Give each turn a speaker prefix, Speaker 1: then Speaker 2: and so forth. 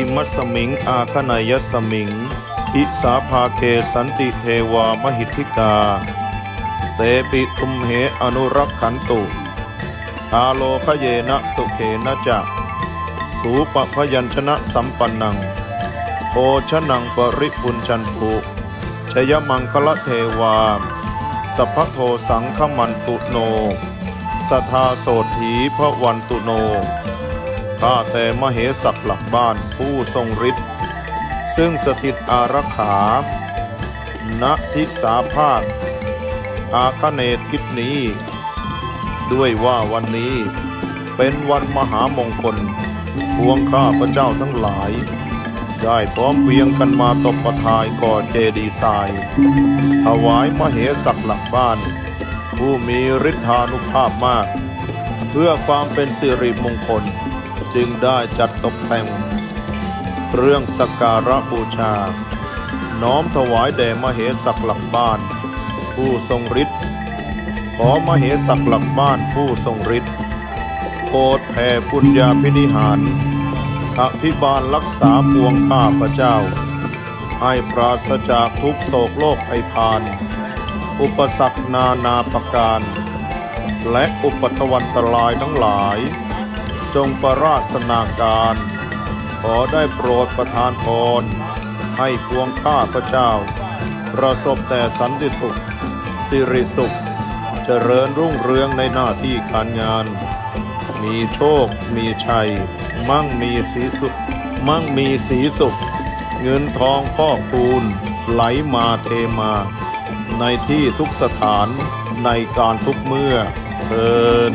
Speaker 1: ิมัสสมิง อาคณายสมิงอิสาภาเคสันติเทวามหิทธิกา เตปิทุมเหอนุรักขันตุ อาโลคเยนะสุเขนะจะสูปพยัญชนะสัมปันนังโอชนังปริปุญจันตุชยมังคละเทวาสัพพโทสังขมันตุโน สทาโสถีพระวันตุโน ข้าแต่มเหสักหลักบ้านผู้ทรงฤทธิ์ซึ่งสถิตอารักขาณทิสาภาคอาคเนตทิศนี้ ด้วยว่าวันนี้เป็นวันมหามงคลพวงข้าพระเจ้าทั้งหลาย ได้พร้อมเพียงกันมาตบประทายก่อเจดีย์ทรายถวายมเหสักหลักบ้าน ผู้มีฤทธานุภาพมาก เพื่อความเป็นสิริมงคล จึงได้จัดตกแต่งเรื่องสักการะบูชา น้อมถวายแด่มเหสักหลักบ้าน ผู้ทรงฤทธิ์ขอมเหสักหลักบ้านผู้ทรงฤทธิ์โปรดแผ่ปุญญาพินิหารอภิบาลรักษาปวงข้าพระเจ้า ให้ปราศจากทุกโศกโลกภัยพาน อุปสรรคนานาประการ และอุปทวันตรายทั้งหลาย จงประราชนาการ ขอได้โปรดประทานพร ให้พวงข้าพระเจ้า ประสบแต่สันติสุข สิริสุข เจริญรุ่งเรืองในหน้าที่การงาน มีโชค มีชัย มั่งมีสีสุข มั่งมีสีสุข เงินทองพอกพูน ไหลมาเทมา ในที่ทุกสถานในการทุกเมื่อเทิน